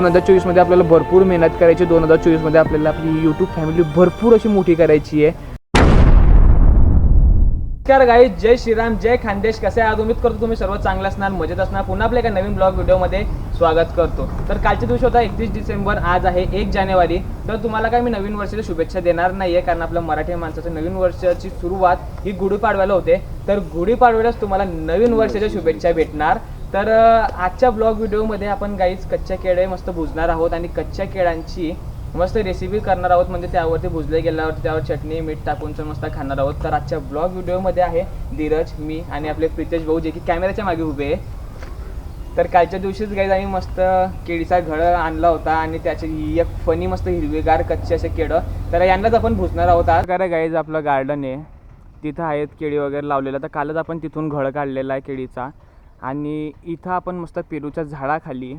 दोन हजार चोवीसमध्ये आपल्याला भरपूर मेहनत करायची दोन हजार चोवीसमध्ये आपल्याला आपली यूट्यूब फॅमिली भरपूर अशी मोठी करायची आहे. नमस्कार गाई जय श्रीराम जय खानदेश कसे आज उमेद करतो तुम्ही सर्व चांगलं असणार मजेत असणार. पुन्हा आपल्या एका नवीन ब्लॉग व्हिडिओमध्ये स्वागत करतो. तर कालच्या दिवशी होता एकतीस डिसेंबर आज आहे एक जानेवारी. तर तुम्हाला काय मी नवीन वर्षाच्या शुभेच्छा देणार नाही आहे कारण आपल्या मराठी माणसाचं नवीन वर्षाची सुरुवात ही गुढीपाडव्याला होते. तर गुढीपाडव्यालाच तुम्हाला नवीन वर्षाच्या शुभेच्छा भेटणार. तर आजच्या ब्लॉग व्हिडिओमध्ये आपण गाईज कच्च्या केळे मस्त भुजणार आहोत आणि कच्च्या केळ्यांची मस्त रेसिपी करणार आहोत. म्हणजे त्यावरती भुजले गेल्यावर त्यावर चटणी मीठ टाकून मस्त खाणार आहोत. तर आजच्या ब्लॉग व्हिडिओमध्ये आहे धीरज मी आणि आपले प्रितेश भाऊ जे की कॅमेऱ्याच्या मागे उभे आहे तर कालच्या दिवशीच गाईज आम्ही मस्त केळीचा घड आणला होता आणि त्याची एक फनी मस्त हिरवीगार कच्चे असे केळं. तर यांनाच आपण भुजणार आहोत आज. कारण गाईज आपलं गार्डन आहे. तिथं आहेत केळी वगैरे लावलेलं. तर कालच आपण तिथून घड काढलेला आहे केळीचा. आणि इथं आपण मस्त पेरूच्या झाडाखाली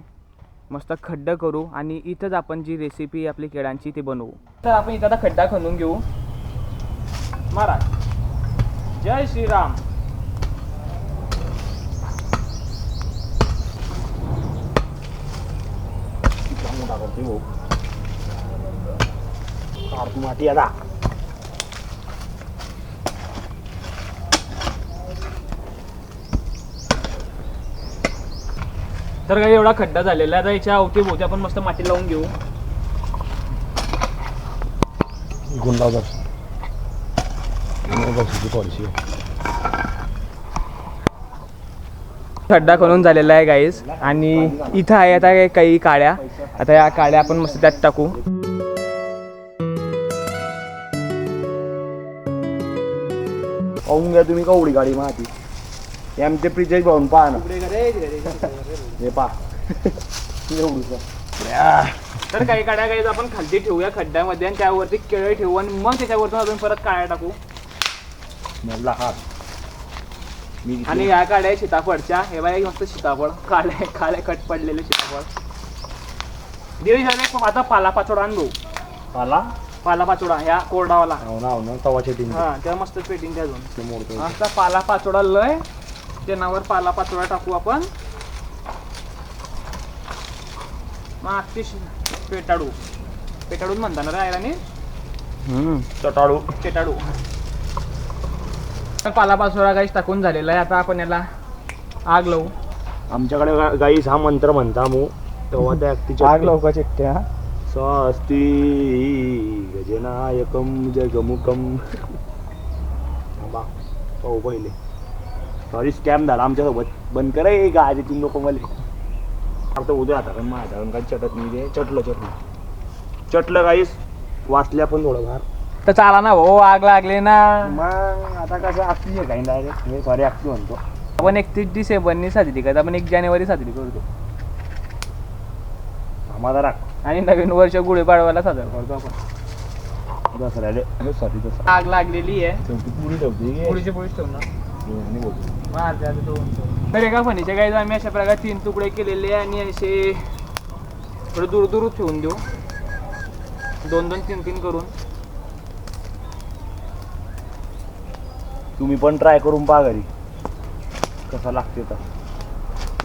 मस्त खड्डा करू आणि इथंच आपण जी रेसिपी आपली केळांची ती बनवू. तर आपण इथं आता खड्डा खणून घेऊ. महाराज जय श्रीराम. माती आता. तर काही एवढा खड्डा झालेला आहे. आता याच्या अवती भोवती आपण मस्त माती लावून घेऊ. खड्डा खणून झालेला आहे गाईज आणि इथं आहे आता काही- काळ्या आता या काळ्या आपण मस्त त्यात टाकू. पाहून घ्या तुम्ही का उडी गाडी माती? हे आमचे प्रिजेश भाऊन पहा ना. हे पहा. तर काही काळ्या गाईज आपण खालती ठेवूया खड्ड्यामध्ये आणि त्यावरती केळं ठेवू आणि मग त्याच्यावरतून अजून परत काळ्या टाकू. मधला हात. मी आणि या काड्या आहे सीताफळच्या. हे बाय मस्त सीताफळ. काळे काळे कट पडलेले सीताफळ. झाले आता पाला पाचोडा आणू. आला पाला पाचोडा ह्या कोरडावाला. हो ना हो ना तवा चेटिंग हा त्या मस्त पेटिंग अजून. मोडतो असा पाला पाचोडा लय त्यानावर पाला पाचोडा टाकू आपण. मग अतिश पेटाडू. पेटाडूच म्हणता ना रे आयराने चटाळू पेटाडू तर पाला पाचोडा काहीच टाकून झालेला आहे. आता आपण याला आग लावू. आमच्याकडे गा- गाईस हा मंत्र म्हणता मू. तेव्हा त्या आग लावू का चिट्ट्या? स्वस्ती गजनायकम जगमुखम थांबा पाहू पहिले. सॉरी स्कॅम झाला. आमच्यासोबत बंद करा हे गाडी तीन नको मला. आता उद्या आता कारण माझ्या काही चटत नाही ते चटलं चटलं. चटलं काहीच वाचल्या पण थोडंफार तर चाला ना भाऊ आग लागली ना. मग आता कसं असली आहे काही डायरेक्ट सॉरी असली म्हणतो. आपण एकतीस डिसेंबरनी साजरी करतो. आपण एक जानेवारी साजरी करतो. आम्हाला राख आणि नवीन वर्ष गुढीपाडव्याला साजरा करतो आपण. दसऱ्याले सॉरी दसरा. आग लागलेली आहे. शेवटी पुरी ठेवते पुढीच ठेवू ना. एका फणीच्या गाईज आम्ही अशा प्रकारे तीन तुकडे केलेले आणि असे थोडे दूर दूर ठेवून देऊ. दोन दोन तीन तीन करून. तुम्ही पण ट्राय करून पहा घरी. कसा लागते तर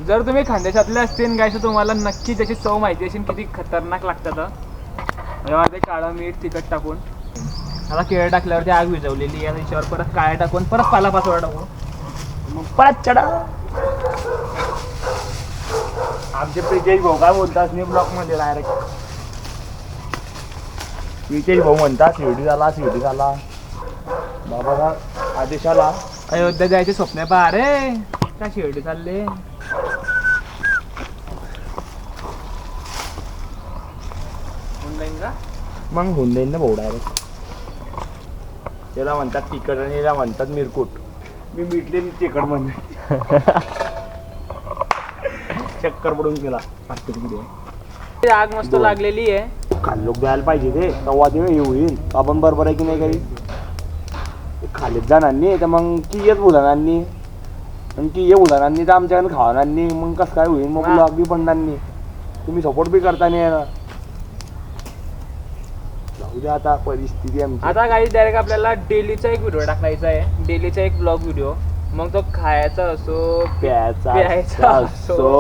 जर तुम्ही खानदेशातले असतील गायचं तुम्हाला नक्की त्याची चव माहिती असेल किती खतरनाक लागतात यामध्ये काळं मीठ तिखट टाकून. आता केळ टाकल्यावरती आग विझवलेली आहे. त्याच्यावर परत काळ्या टाकून परत पाला टाकू मग परत चढा. आमचे प्रितेश भाऊ काय बोलतात? मी ब्लॉकमध्ये डायरेक्ट प्रितेश भाऊ म्हणतात शिर्डी झाला शिर्डी झाला. बाबा आदेश आला अयोध्या जायचे स्वप्न पहा रे. काय शिर्डी चालले? मग होऊन जाईल ना भाऊ डायरेक्ट त्याला म्हणतात तिकड आणि याला म्हणतात मिरकुट. मी मिटले तिकड म्हणजे चक्कर पडून गेला. ते आग मस्त दोन. लागलेली आहे. खाल्लो द्यायला पाहिजे ते तेव्हा ते हे होईल आपण बरोबर आहे की नाही काही ते खालीत जाणांनी तर मग की येत उदाहरणांनी आणि की ये उदाहरणांनी तर आमच्याकडे खावणांनी मग कसं काय होईल? मग हा. बी पडणांनी तुम्ही सपोर्ट बी करता नाही ना द्या आता परिस्थिती आमची. आता काही डायरेक्ट आपल्याला डेलीचा एक व्हिडिओ टाकायचा आहे. डेलीचा एक ब्लॉग व्हिडिओ मग तो खायचा असो प्यायचा प्यायचा असो.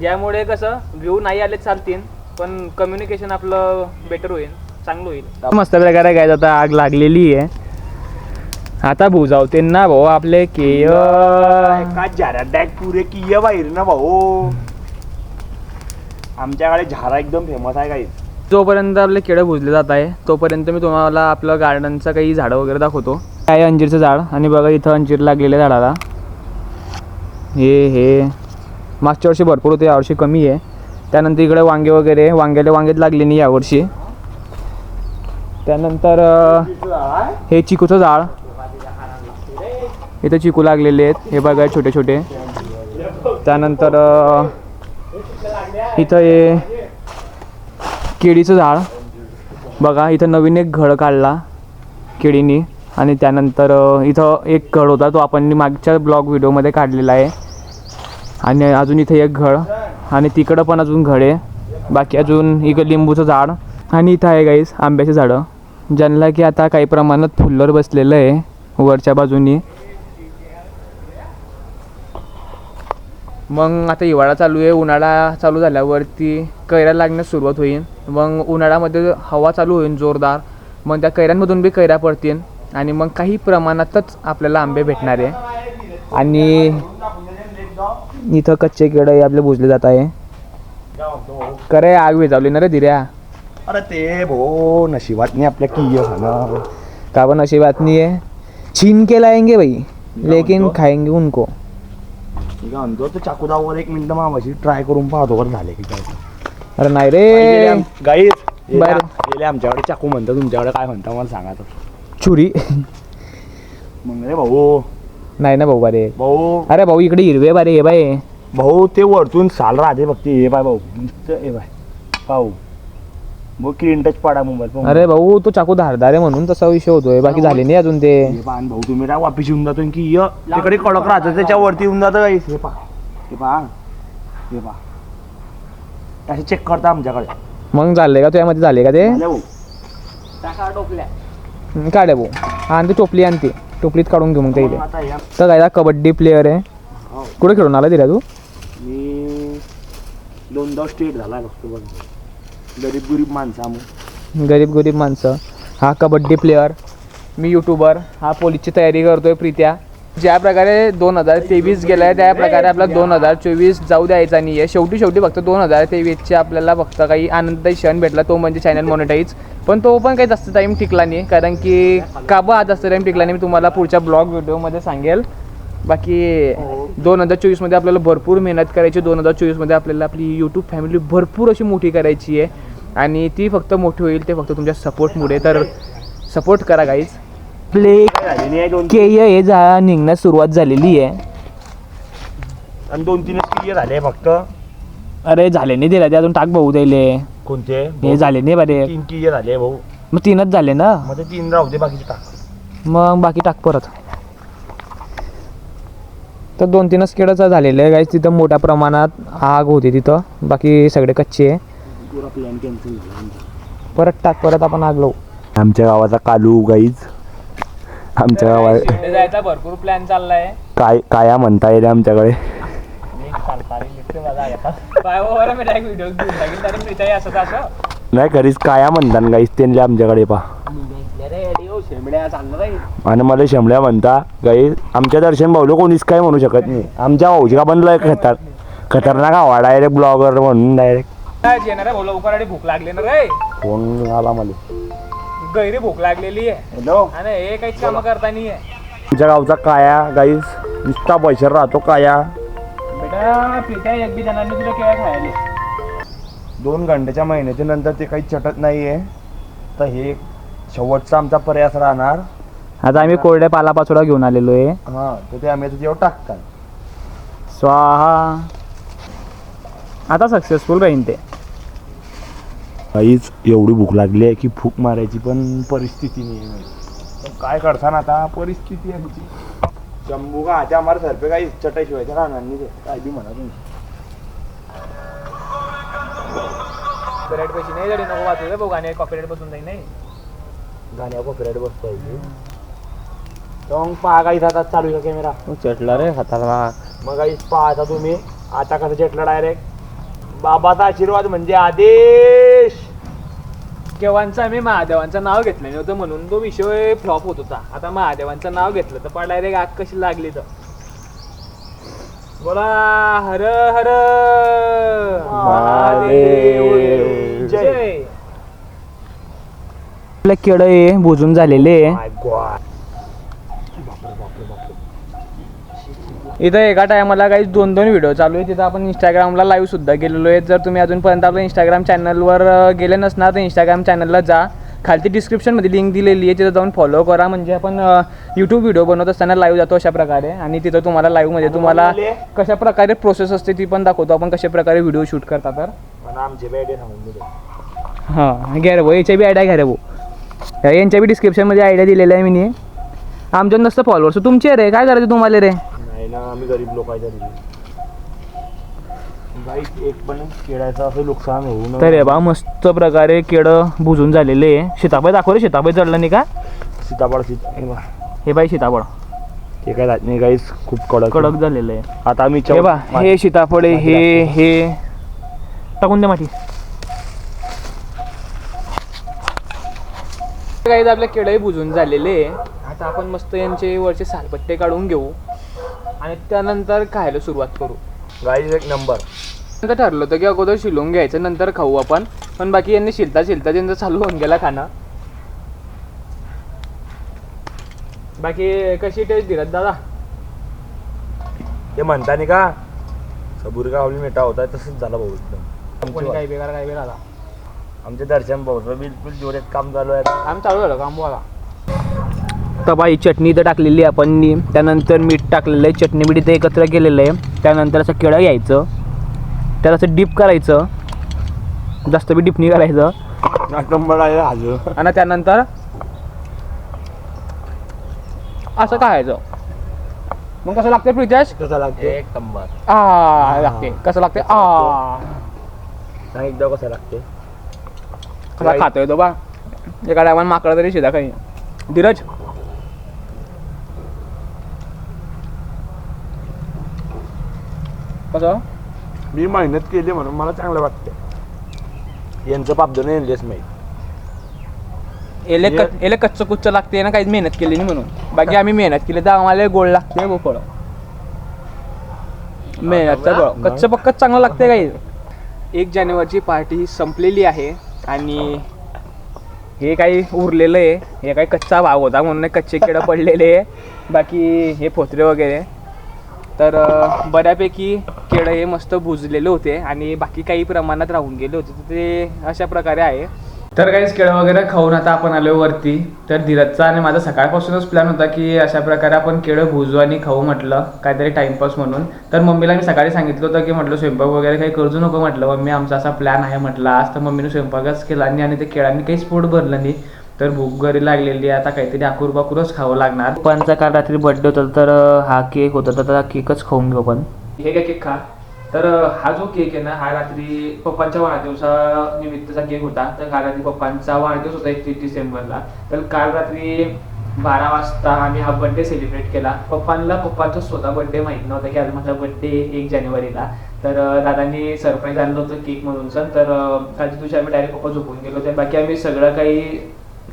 ज्यामुळे कसं व्ह्यू नाही आले चालतील पण कम्युनिकेशन आपलं बेटर होईल चांगलं होईल. मस्त प्रकारे काय आता आग लागलेली आहे. आता बुजावते ना भाऊ आपले केय का झारा डॅक पुरे किय बाहेर ना भाऊ? आमच्याकडे झारा एकदम फेमस आहे काही जोपर्यंत आपले केळं भुजले जात आहे. तोपर्यंत मी तुम्हाला आपलं गार्डनचं काही झाडं वगैरे दाखवतो. काय अंजीरचं झाड? आणि बघा इथं अंजीर लागलेलं झाडाला. हे हे. मागच्या वर्षी भरपूर होते यावर्षी कमी आहे. त्यानंतर इकडे वांगे वगैरे वांग्याला वांगेत लागले नाही यावर्षी. त्यानंतर हे चिकूचं झाड. इथं चिकू लागलेले आहेत. हे बघा छोटे छोटे. त्यानंतर इथं हे केळीचं झाड. बघा इथं नवीन एक घड काढला केळीनी आणि त्यानंतर इथं एक घड होता तो आपण मागच्या ब्लॉग व्हिडिओमध्ये काढलेला आहे. आणि अजून इथे एक घड आणि तिकडं पण अजून घड आहे. बाकी अजून इकडं लिंबूचं झाड आणि इथं आहे गाईस आंब्याची झाडं. ज्यांना की आता काही प्रमाणात फुल्लर बसलेलं आहे वरच्या बाजूनी. मग आता हिवाळा चालू आहे उन्हाळा चालू झाल्यावरती कैऱ्या लागण्यास सुरुवात होईल मग उन्हाळ्यामध्ये हवा चालू होईल जोरदार. मग त्या कैऱ्यांमधून बी कैऱ्या पडतील आणि मग काही प्रमाणातच आपल्याला आंबे भेटणार आहे. आणि इथं कच्चे केळं आपले भुजले जात आहे. करे आग विजावली ना रे दिऱ्या. अरे ते भो नशिबात नाही आपल्या का पण अशी बात नाही आहे? छीन के लाएंगे भाई लेकिन खाएंगे उनको. मी काय म्हणतो तो चाकूदावर एक मिनिट मामाशी ट्राय करून पाहतो बरं झाले की काय. अरे नाही रे. गाईस बाहेर. गेले आमच्याकडे चाकू म्हणता तुमच्याकडे काय म्हणता मला सांगा तर. छुरी. मग रे भाऊ. नाही ना भाऊ बारे. भाऊ. अरे भाऊ इकडे हिरवे बारे हे बाय. भाऊ ते वरतून साल राहते फक्त हे पाय भाऊ. नुसतं हे पाय भाऊ मग टच पाडा मोबाईल. अरे भाऊ तो चाकू धारदार आहे म्हणून तसा विषय होतोय. बाकी झाले नाही अजून ते. हे पहा भाऊ तुम्ही काय वापिस येऊन जातो की य तिकडे कडक राहतं त्याच्यावरती येऊन जातं काही हे पहा. हे पहा. हे पहा. असे चेक करता आमच्याकडे. मग झाले का? तुझ्यामध्ये झाले का ते? झालं भाऊ. हम्म, काढे भाऊ. हा आणि ती टोपली आणि ती. टोपलीत काढून घेऊ मग ते इथे. मग आता या. तर काय कबड्डी प्लेअर आहे. हो. कुठे खेळून आला दिला तू? मी दोनदा स्टेट झाला फक्त बघ. गरीब गरीब माणसं आम्ही. गरीब गरीब माणसं. हा कबड्डी प्लेअर मी यूट्यूबर हा पोलीसची तयारी करतोय प्रीत्या. ज्या प्रकारे दोन हजार तेवीस गेलाय त्या प्रकारे आपला दोन हजार चोवीस जाऊ द्यायचा नाही आहे शेवटी शेवटी फक्त दोन हजार तेवीसचे आपल्याला फक्त काही आनंदाची क्षण भेटला तो म्हणजे चॅनल मॉनिटाईज पण तो पण काही जास्त टाईम टिकला नाही. कारण की का बा जास्त टाईम टिकला नाही मी तुम्हाला पुढच्या ब्लॉग व्हिडिओमध्ये सांगेल. बाकी दोन हजार चोवीसमध्ये आपल्याला भरपूर मेहनत करायची दोन हजार चोवीसमध्ये आपल्याला आपली यूट्यूब फॅमिली भरपूर अशी मोठी करायची आहे. आणि ती फक्त मोठी होईल ते फक्त तुमच्या सपोर्टमुळे तर सपोर्ट करा गाईज प्ले काय केय हे जा निघण्यास सुरुवात झालेली आहे. आणि दोन तीनच किल्ले झाले फक्त. अरे झाले नाही दिला ते अजून टाक भाऊ द्यायले कोणते? हे झाले नाही बरे. तीन किल्ले झाले भाऊ. मग तीनच झाले ना? मग ते तीन राहू दे बाकीचे टाक. मग बाकी टाक परत. तर दोन तीनच केळंच झालेलं आहे गाईज तिथं मोठ्या प्रमाणात आग होती तिथं. बाकी सगळे कच्चे आहे. परत टाक परत आपण आग लावू. आमच्या गावाचा कालू गाईज आमच्या गावात जायचा भरपूर प्लॅन चाललाय. काय काया म्हणता येईल आमच्याकडे. नाही खरीच काया म्हणतात गाईस त्यांना आमच्याकडे पा आणि मला शेमड्या म्हणता गाई आमच्या दर्शन भाऊला कोणीच काय म्हणू शकत नाही. आमच्या भाऊची का बनलाय खतर खतरनाक हवा डायरेक्ट ब्लॉगर म्हणून डायरेक्ट येणार आहे लवकर भूक लागली ना रे. फोन आला मला. गैरी भूक लागलेली आहे. हॅलो. आणि हे काहीच कामं करता नाही आहे आमच्या गावचा काया गाईस नुसता पैशावर राहतो काया. बेटा प्रीत्या एक बी जणांनी तुला केळं खायला. दोन घंट्याच्या महिन्याच्या नंतर ते काही चटत नाही आहे तर हे शेवटचा आमचा प्रयास राहणार. आता आम्ही कोरड्या पालापाचोळा घेऊन आलेलो आहे हां तर ते आम्ही त्याच्यावर टाकतात स्वाहा. आता सक्सेसफुल राहीन ते. काहीच एवढी भूक लागली आहे की फूक मारायची पण परिस्थिती नाही आहे. पण काय करता ना आता? परिस्थिती आहे आमची. शंभू का हाच्या मार सरपे काही चटाई शिवायच्या राहणार नाही ते. काय बी म्हणा तुम्ही. कॉपीराईट पैसे नाही झाले नको वाचू बघ आणि कॉपीराईट बसून जाईल नाही. गाण्या कॉपीराईट बसतो तर मग पहा काही आता चालू आहे कॅमेरा चटला रे हाताला मग. काही पहा आता तुम्ही. आता कसं चेटलं डायरेक्ट बाबाचा आशीर्वाद म्हणजे आदेश. केव्हांचं आम्ही महादेवांचं नाव घेतलं नव्हतं म्हणून तो विषय फ्लॉप होत होता. आता महादेवांचं नाव घेतलं तर पण डायरेक्ट आग कशी लागली तर. बोला हर हर. महादेव. जय. जय आपल्या केळ हे बुजून झालेले. इथं एका टायमाला काही दोन दोन व्हिडिओ चालू आहे तिथं आपण इंस्टाग्रामला लाईव्ह सुद्धा गेलेलो आहे जर तुम्ही अजूनपर्यंत आपल्या इंस्टाग्राम चॅनलवर गेले नसणार तर इंस्टाग्राम चॅनलला जा. खालती डिस्क्रिप्शनमध्ये लिंक दिलेली आहे. तिथं जाऊन फॉलो करा. म्हणजे आपण यूट्यूब व्हिडिओ बनवत असताना लाईव्ह जातो अशा प्रकारे. आणि तिथं तुम्हाला लाईव्हमध्ये तुम्हाला कशा प्रकारे प्रोसेस असते ती पण दाखवतो आपण. कशा प्रकारे व्हिडिओ शूट करता तर. हां घ्या रे भाऊ. याच्या बी आयडिया घ्या रे भाऊ. यांच्या बी डिस्क्रिप्शनमध्ये आयडिया दिलेल्या आहे मी आमच्या नसतं फॉलोअर्स तुमचे रे काय करायचं तुम्हाला रे? नाही ना आम्ही गरीब लोक एक पण असं नुकसान होऊ तर हे बा मस्त प्रकारे केळं बुजून झालेले आहे. सीताबाई दाखव रे सीताबाई जळलं नाही का? सीताफळ सीता हे. हे बाई सीताफळ. ते काय जात नाही गाईस खूप कडक कडक झालेलं आहे. आता आम्ही हे बा चव- हे सीताफळ हे हे टाकून दे माती. काही आपल्या केळंही बुजून झालेले आहे. आता आपण मस्त यांचे वरचे सालपट्टे काढून घेऊ आणि त्यानंतर खायला सुरुवात करू. गाईस एक नंबर नंतर ठरलं होतं की अगोदर शिलून घ्यायचं नंतर खाऊ आपण. पण बाकी यांनी शिलता शिलता त्यांचं चालू होऊन गेला खाणं. बाकी कशी टेस्ट दिलात दादा? ते म्हणता नाही का सबुर गावली मिठा होता तसंच झालं भाऊ एकदम. कोणी काही बेकार काही बेकार आला? आमचे दर्शन भाऊचं बिलकुल जोरात काम चालू आहे. आम्ही चालू झालं काम बोला. तर बाई चटणी इथं टाकलेली आहे आपण नी. त्यानंतर मीठ टाकलेलं आहे चटणी मीठ इथे एकत्र केलेलं आहे. त्यानंतर असं केळं घ्यायचं. त्यात असं डीप करायचं. जास्त बी डीप नाही करायचं. नंबर आहे आज आणि त्यानंतर असं खायचं. मग कसं लागते प्रितेश? कसं लागते एक नंबर. आ लागते कसं लागते आ. सांग एकदा कसं लागते कसा खातोय तो बा. एका टायमाला माकडं तरी शिदा काही धीरज. कसं? मी मेहनत केली म्हणून मला चांगलं वाटतं यांचं पापदो नाही यांचेच माहीत एले कच एले कच्चं कुच्च लागते ना काहीच मेहनत केली नाही म्हणून. बाकी आम्ही मेहनत केली. तर आम्हाला गोड लागते गो फळं. मेहनत कच्चं पक्कच चांगलं लागते काही. एक जानेवारीची पार्टी संपलेली आहे. आणि हे काही उरलेलं आहे. हे काही कच्चा भाग होता म्हणून कच्चे केळं पडलेले आहे. बाकी हे फोत्रे वगैरे. तर बऱ्यापैकी केळं हे मस्त भुजलेले होते आणि बाकी काही प्रमाणात राहून गेले होते. तर ते अशा प्रकारे आहे. तर काहीच केळं वगैरे खाऊन आता आपण आलो वरती. तर धीरजचा आणि माझा सकाळपासूनच प्लॅन होता की अशा प्रकारे आपण केळं भुजू आणि खाऊ म्हटलं काहीतरी टाइमपास म्हणून. तर मम्मीला मी सकाळी सांगितलं होतं की म्हटलं स्वयंपाक वगैरे काही करू नको म्हटलं मम्मी आमचा असा प्लॅन आहे म्हटलं आज. तर मम्मीने स्वयंपाकच केला नाही आणि ते केळांनी काहीच पोट भरलं नाही. तर भूक घरी लागलेली आहे आता काहीतरी आकूर बाकूरच खावं लागणार. पप्पांचा काल रात्री बर्थडे होता तर हा केक होता तर हा केकच खाऊन घेऊ पण हे काय केक खा. तर हा जो केक आहे ना हा रात्री पप्पांच्या वाढदिवसा निमित्तचा केक होता. तर काल रात्री पप्पांचा वाढदिवस होता एकतीस डिसेंबरला. तर काल रात्री बारा वाजता आम्ही हा बर्थडे सेलिब्रेट केला. पप्पांना पप्पांचा स्वतः बर्थडे माहीत नव्हता की आज माझा बर्थडे एक जानेवारीला. तर दादांनी सरप्राईज आणलं होतं केक म्हणून सर तर आधी तुझ्या दिवशी आम्ही डायरेक्ट पप्पा झोपून गेलो होते. बाकी आम्ही सगळं काही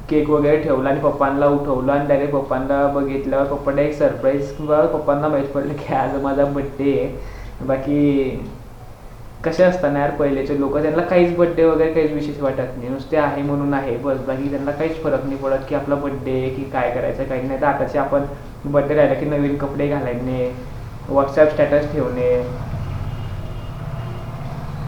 केक वगैरे ठेवला आणि पप्पांना उठवलं आणि डायरेक्ट पप्पांना बघितल्यावर पप्पांना एक सरप्राईज किंवा पप्पांना माहीत पडलं की आज माझा बड्डे आहे. बाकी कसे असताना यार पहिलेचे लोक त्यांना काहीच बड्डे वगैरे काहीच विशेष वाटत नाही. नुसते आहे म्हणून आहे बस. बाकी त्यांना काहीच फरक नाही पडत की आपला बड्डे की काय करायचं काही नाही. तर आताचे आपण बड्डे राहिला की नवीन कपडे घालायने व्हॉट्सअप स्टॅटस ठेवणे.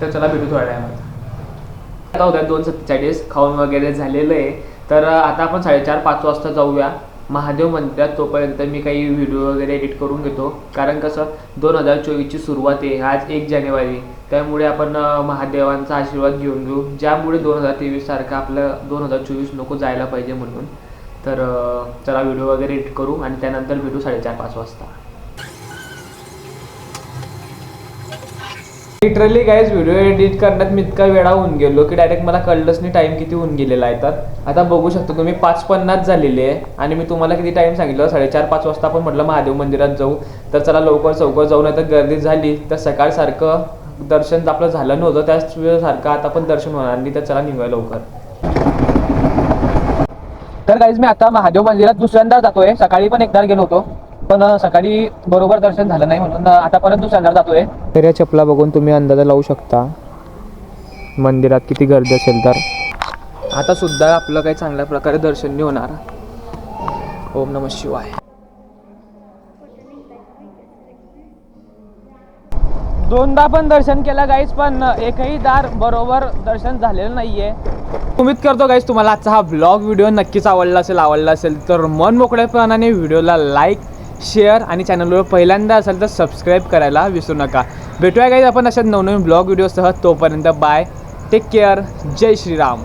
तर चला भेटू थोड्या टायमात आता होत्या दोन सत्तेचाळीस खाऊन वगैरे झालेलं आहे. तर आता आपण साडेचार पाच वाजता जाऊया. महादेव मंदिरात तोपर्यंत मी काही व्हिडिओ वगैरे एडिट करून घेतो. कारण कसं दोन हजार चोवीसची सुरुवात आहे आज एक जानेवारी. त्यामुळे आपण महादेवांचा आशीर्वाद घेऊन घेऊ. ज्यामुळे दोन हजार तेवीस सारखं आपलं दोन हजार चोवीस नको जायला पाहिजे म्हणून. तर चला व्हिडिओ वगैरे एडिट करू आणि त्यानंतर भेटू साडेचार पाच वाजता. लिटरली गाईज व्हिडिओ एडिट करण्यात मी इतका वेळा होऊन गेलो की डायरेक्ट मला कळलंच नाही टाइम किती होऊन गेलेला आहे तर. आता बघू शकतो तुम्ही पाच पन्नास झालेले आहे आणि मी तुम्हाला किती टाइम सांगितलं? साडेचार पाच वाजता आपण म्हटलं महादेव मंदिरात जाऊ. तर चला लवकर चौकर जाऊ नाही तर गर्दी झाली. तर सकाळसारखं दर्शन आपलं झालं नव्हतं त्याच वेळेसारखं आता पण दर्शन होणार नाही. तर चला निघूया लवकर. तर गाईज मी आता महादेव मंदिरात दुसऱ्यांदा जातोय. सकाळी पण एकदा गेलो होतो. पण सकाळी बरोबर दर्शन झालं नाही म्हणून आता परत दुसऱ्यांदा जातोय. तर या चपला बघून तुम्ही अंदाजा लावू शकता. मंदिरात किती गर्दी असेल तर? आता सुद्धा आपलं काही चांगल्या प्रकारे दर्शन नाही होणार. ओम नम शिवाय. दोनदा पण दर्शन केलं गाईज पण एकही दार बरोबर दर्शन झालेलं नाहीये. उम्मीद करतो गाईज तुम्हाला आजचा हा ब्लॉग व्हिडिओ नक्कीच आवडला असेल आवडला असेल तर मन मोकळेपणाने व्हिडिओला लाईक शेअर आणि चॅनलवर पहिल्यांदा असेल तर सबस्क्राईब करायला विसरू नका. भेटूया काही आपण अशा नवनवीन ब्लॉग व्हिडिओसह तोपर्यंत बाय टेक केअर जय श्रीराम.